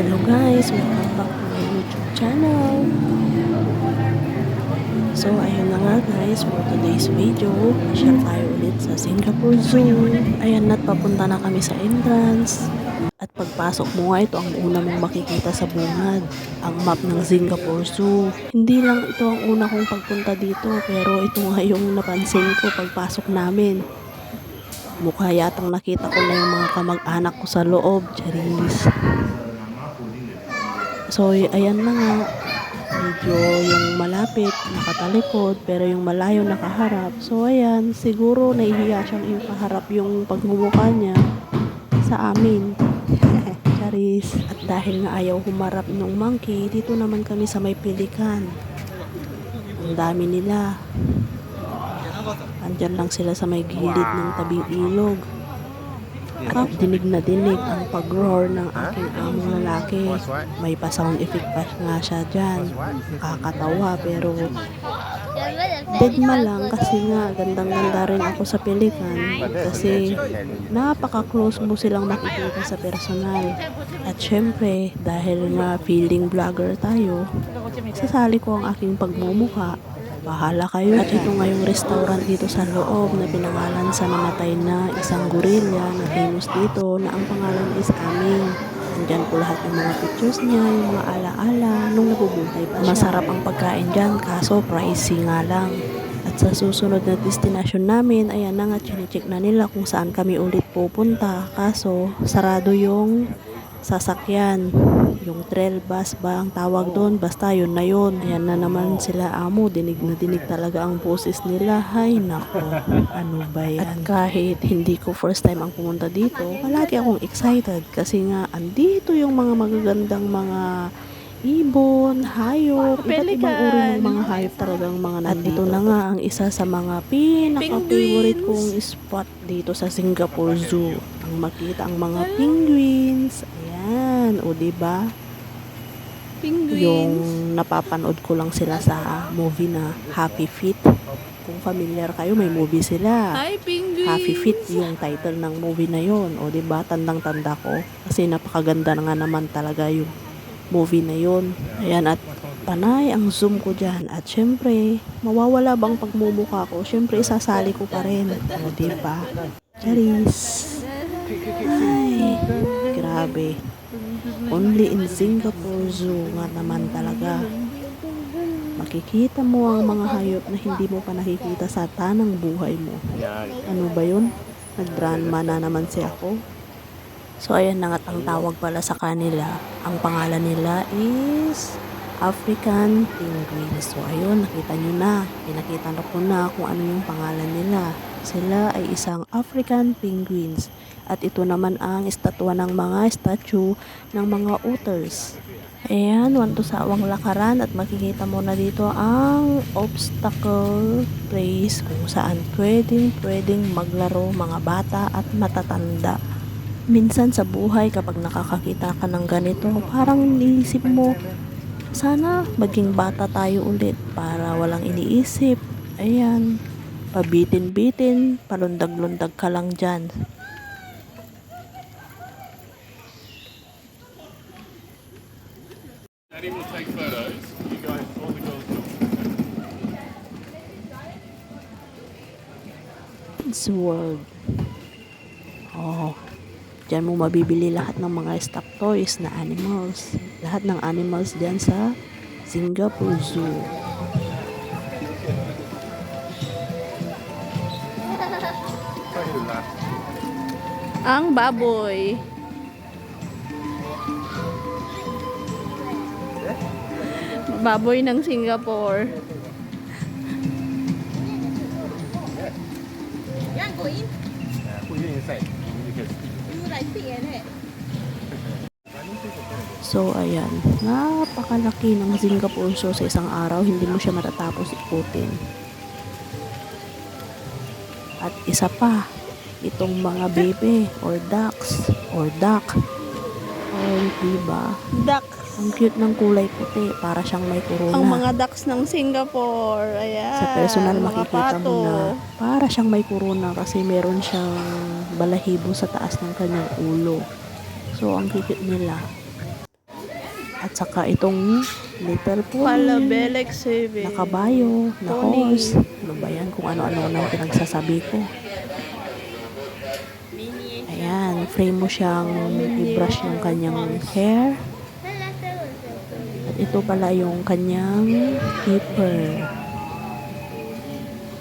Hello guys, welcome back to my YouTube channel. So ayun na nga guys, for today's video, share tayo ulit sa Singapore Zoo. Ayan na't papunta na kami sa entrance. At pagpasok mo nga, ito ang una mong makikita sa bungad, ang map ng Singapore Zoo. Hindi lang ito ang una kong pagpunta dito, pero ito nga yung napansin ko pagpasok namin. Mukha yatang nakita ko na yung mga kamag-anak ko sa loob, Charis. So, ayan na nga. Medyo yung malapit, nakatalikod, pero yung malayo nakaharap. So, ayan, siguro nahihiya siyang ikaharap yung pagmumukha niya sa amin. Charis. At dahil nga ayaw humarap ng monkey, dito naman kami sa may pelikan. Ang dami nila. Andyan lang sila sa may gilid ng tabing ilog. At dinig na dinig ang pag-roar ng aking among lalaki. May pa-sound effect pa nga siya dyan. Nakakatawa pero deadma lang kasi nga gandang-ganda rin ako sa pelikan kasi napaka-close mo silang makikita sa personal. At syempre, dahil nga feeling vlogger tayo, sasali ko ang aking pagmumuka. Bahala kayo. At ito nga yung restaurant dito sa loob na pinangalan sa namatay na isang gorilla na famous dito na ang pangalan is Aming. Andyan po lahat ng mga pictures niya, yung mga alaala, nung nabubuhay pa siya. Masarap ang pagkain dyan, kaso pricey nga lang. At sa susunod na destination namin, ayan na nga, chinecheck na nila kung saan kami ulit pupunta. Kaso, sarado yung sasakyan. Yung trail bus ba ang tawag doon? Basta yun na yun. Ayan na naman sila amo. Dinig na dinig talaga ang boses nila. Hay nako, ano ba yan? At kahit hindi ko first time ang pumunta dito, palagi akong excited kasi nga andito yung mga magagandang mga ibon, hayop, iba't ibang uri ng mga hayop talagang mga nandito. At ito na nga ang isa sa mga pinaka-favorite kong spot dito sa Singapore Zoo. Ang makita ang mga penguins. Ayan, o diba? Yung napapanood ko lang sila sa movie na Happy Feet. Kung familiar kayo, may movie sila. Hi, penguins! Happy Feet yung title ng movie na yon. O di ba tandang-tanda ko. Kasi napakaganda na nga naman talaga yung movie na yon. Ayan at panay ang zoom ko dyan. At syempre, mawawala bang pagmumukha ko? Syempre, isasali ko pa rin. O di ba? Charis. Ay, grabe. Only in Singapore Zoo nga naman talaga. Makikita mo ang mga hayop na hindi mo pa nakikita sa tanang buhay mo. Ano ba yun? Nag-drama na naman si ako. So ayan na nga't ang tawag pala sa kanila. Ang pangalan nila is African Penguin. So ayun, nakita nyo na. Pinakita na ko na kung ano yung pangalan nila. Sila ay isang African Penguins. At ito naman ang estatwa ng mga statue ng mga otters. Ayan, want to sawang lakaran at makikita mo na dito ang obstacle place kung saan pwedeng pwedeng maglaro mga bata at matatanda. Minsan sa buhay kapag nakakakita ka ng ganito, parang iniisip mo, sana maging bata tayo ulit para walang iniisip. Ayan, pabitin-bitin, palundag-lundag ka lang dyan. Daddy World. Oh, Diyan mo mabibili lahat ng mga stock toys na animals. Lahat ng animals diyan sa Singapore Zoo. Ang baboy. Baboy ng Singapore. Put it inside. Because So, ayan. Napakalaki ng Singapore Zoo sa isang araw. Hindi mo siya matatapos ikutin. At isa pa, itong mga bebe or ducks or duck. Or, diba? Duck. Ang cute ng kulay puti. Para siyang may corona. Ang mga ducks ng Singapore. Ayan. sa personal mga makikita mo pato. na para siyang may corona kasi meron siyang balahibo sa taas ng kanyang ulo. So, ang cute nila. At saka itong little pony. Palabel exhibit. na kabayo, na horse. Ano ba yan? Kung ano-ano na pinagsasabi ko. Ayan, frame mo siyang i-brush yung kanyang hair. Ito pala yung kanyang keeper.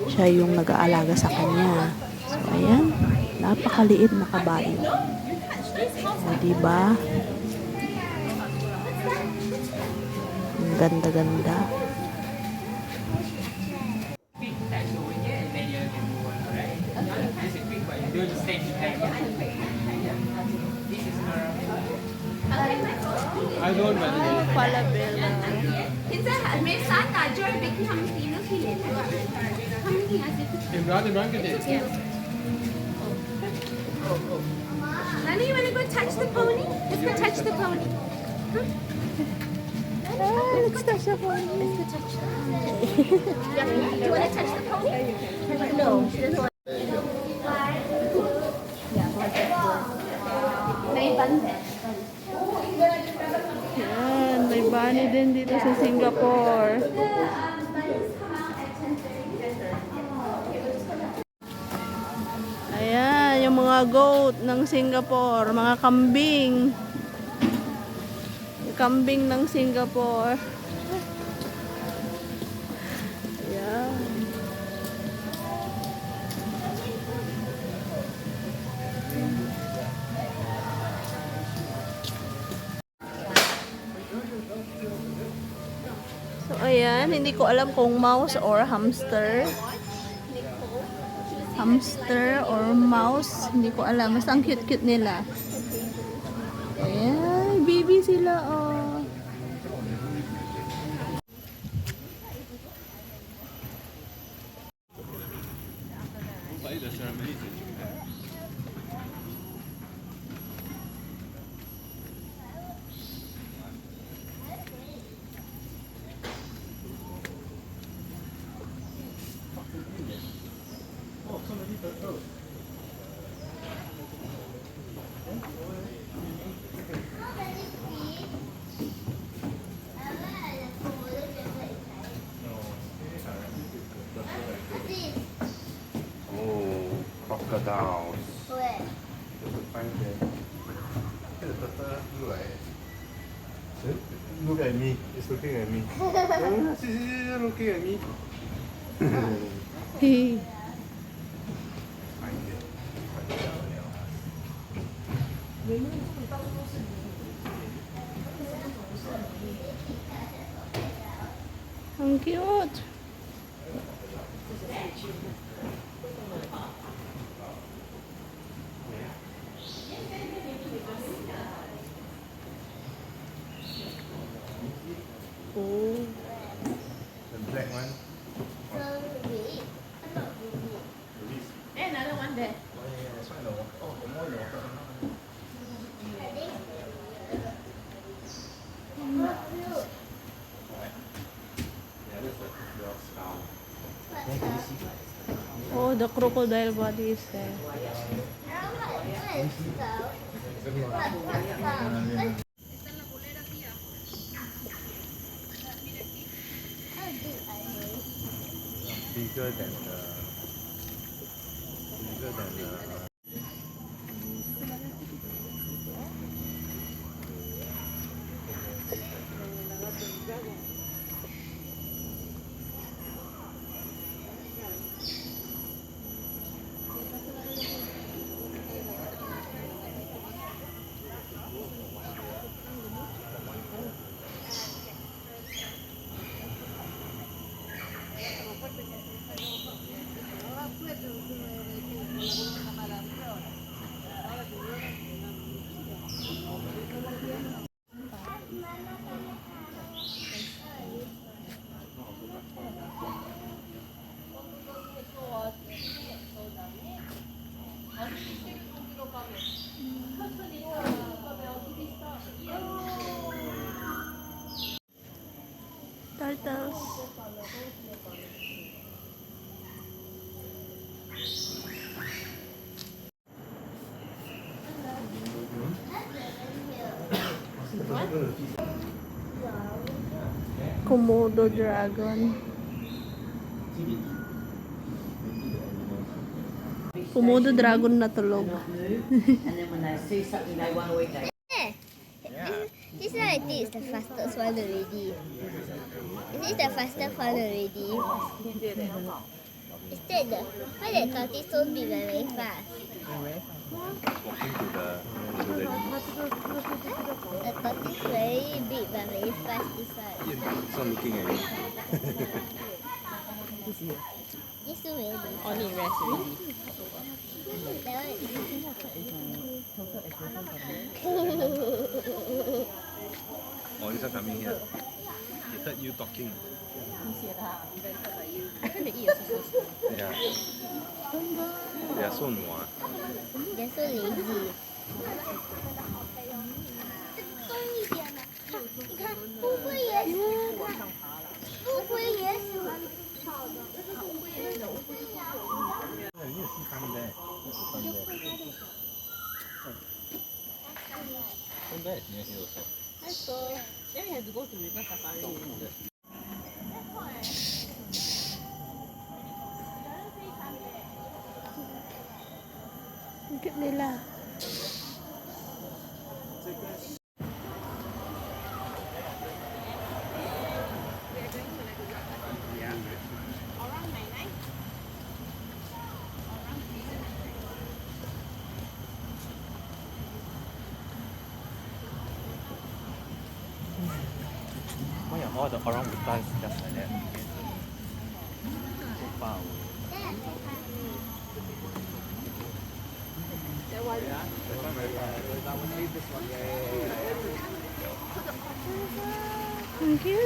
Siya yung nag-aalaga sa kanya. So, ayan. Napakaliit na kabayo. O, diba? Ang ganda-ganda. Palabel. 現電啊！Nani, you wanna go touch the pony? Let's go touch the pony. Ah, let's touch the pony. Let's go touch the pony. Yeah, do you wanna touch the pony? No, she doesn't want. May bande. Yan, may bunny din dito sa Singapore. Goat ng Singapore, mga kambing. Kambing ng Singapore. Ayan. So, ayan, hindi ko alam kung mouse or hamster. Hamster or mouse, hindi ko alam. Basta ang cute-cute nila. Ayan, baby sila, oh. Look like. Look at me. It's looking at me. See, see, see, looking at me. Hey. Ang cute. Oh. The black one. Another one there. Oh, the crocodile body is there. Bigger than the. Bigger than the. Komodo dragon. Komodo dragon na tulog. And then when I say something, they want to wait like This one I think is the fastest one already. This is this the fastest one already? Is that the why that tortoise so big and very fast? The to the The tortoise but very fast this not looking at you. This. On it rest Oh, this one coming here. He heard you talking. 应该可以。哈哈哈哈哈！对呀，野松木，野松林子。一点的，你看，乌龟也喜欢，乌龟也喜欢草的，但是乌龟也柔顺呀。哎，你也是看的，看的。哎，走，咱们还得过去那边。的 orang utan sejak sana. Wow. Thank you.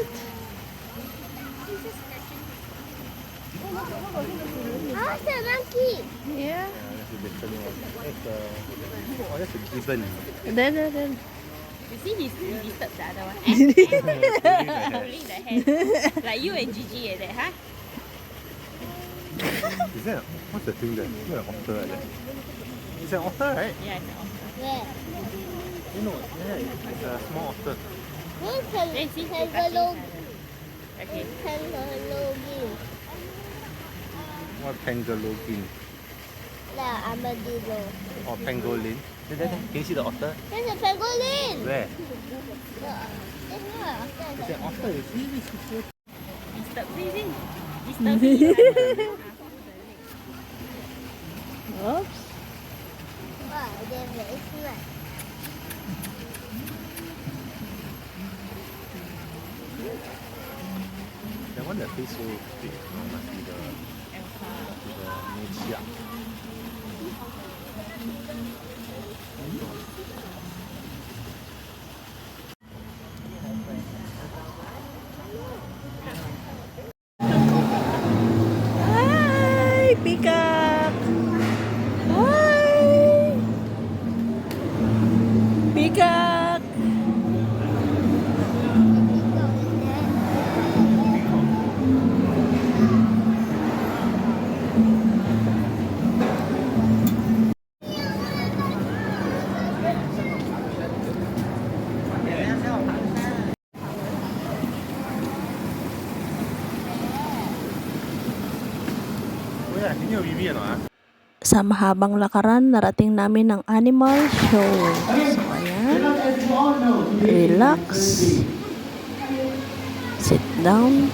Oh, it's a monkey. Yeah. It's a... Oh, that's a gibbon. Then, then, then. You see, he's he disturbed the other one. Holding the hand. like you and Gigi like that, huh? Is that what's the thing there? Is that an otter like that? It's an otter, right? Yeah, it's an otter. Where? You know, yeah, it's a small otter. Where's the Then see, kangaroo? touching. Okay. Kangaroo. What pangolin The armadillo. or pangolin? There, there, there. Can you see the otter? There's a pangolin! Where? There's not an otter. It's an otter, you see? It's the freezing. It's the freezing. Oops. Wow, there's a little one. That one that feels so big, you know, must be the... The new chiak. Thank you. Thank you. Sa mahabang lakaran, narating namin ang animal show. So, ayan. Relax. Sit down.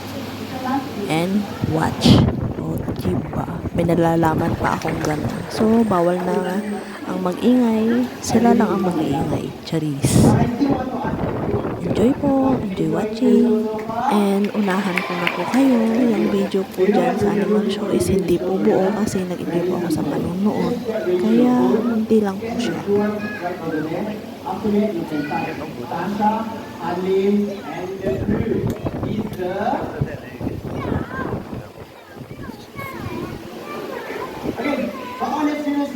And watch. O, diba? May nalalaman pa akong gano'n. So, bawal na nga ang mag-ingay. Sila lang ang mag-iingay. Charis. Enjoy po. Enjoy watching. And unahan ko na po kayo. Yung video po dyan sa animal show is hindi po buo kasi nag-enjoy po ako sa panonood. Kaya hindi lang po siya. Okay, but on a serious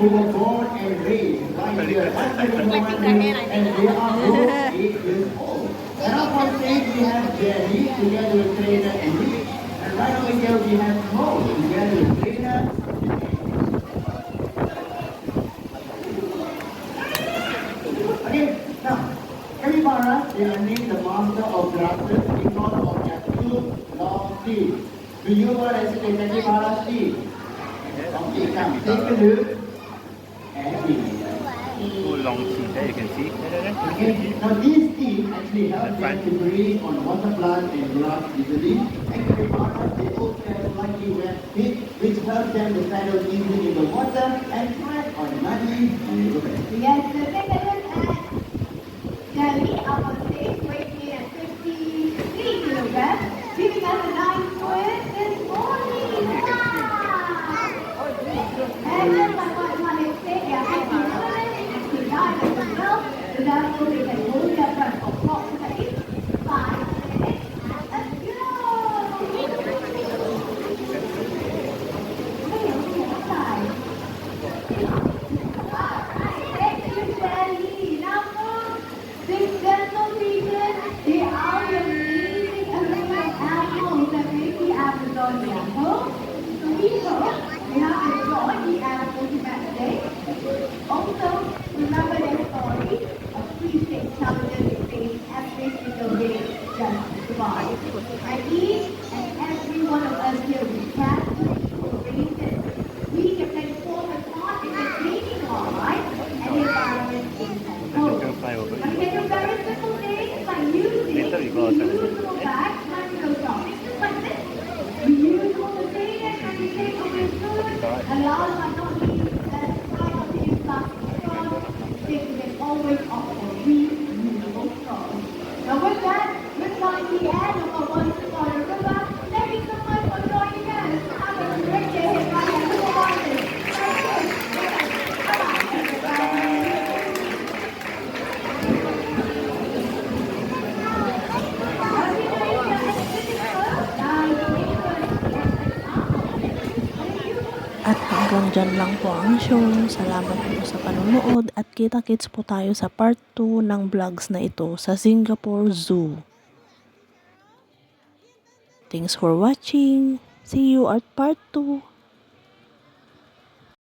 this morning, we have two people who were born and raised right here. and they are both eight years old. And up on stage we have Jerry together with trainer Enrique. And right over here we have Mo together with trainer. Okay, now, Kamibara, they are named the master of grasses in honor of their two long teeth. Do you want to say Kamibara teeth? Okay, come, take a look. And long teeth you can see. Okay, now these teeth actually help them to breathe on water plant and grass easily. And the remarkable, they also have lucky web feet, which help them to paddle easily in the water and thrive on muddy riverbeds. Yes, so take a look at Delhi up on stage, weighing at 53 kilograms, giving us a nice twist this morning. Wow! And then my one one is say, yeah, happy morning, happy night as well. So that's so they can hold their breath for approximately five minutes. Let's go! Okay, okay, outside. Thank you, Sally. Now, this gentle region, they are the amazing array of animals that make the Amazonia home. So we hope you have enjoyed the animals in that day. Also, remember their story. Appreciate challenges they face every single day just to survive. And each and every one of us here lang po ang show. Salamat po sa panonood at kita-kits po tayo sa part 2 ng vlogs na ito sa Singapore Zoo. Thanks for watching. See you at part 2.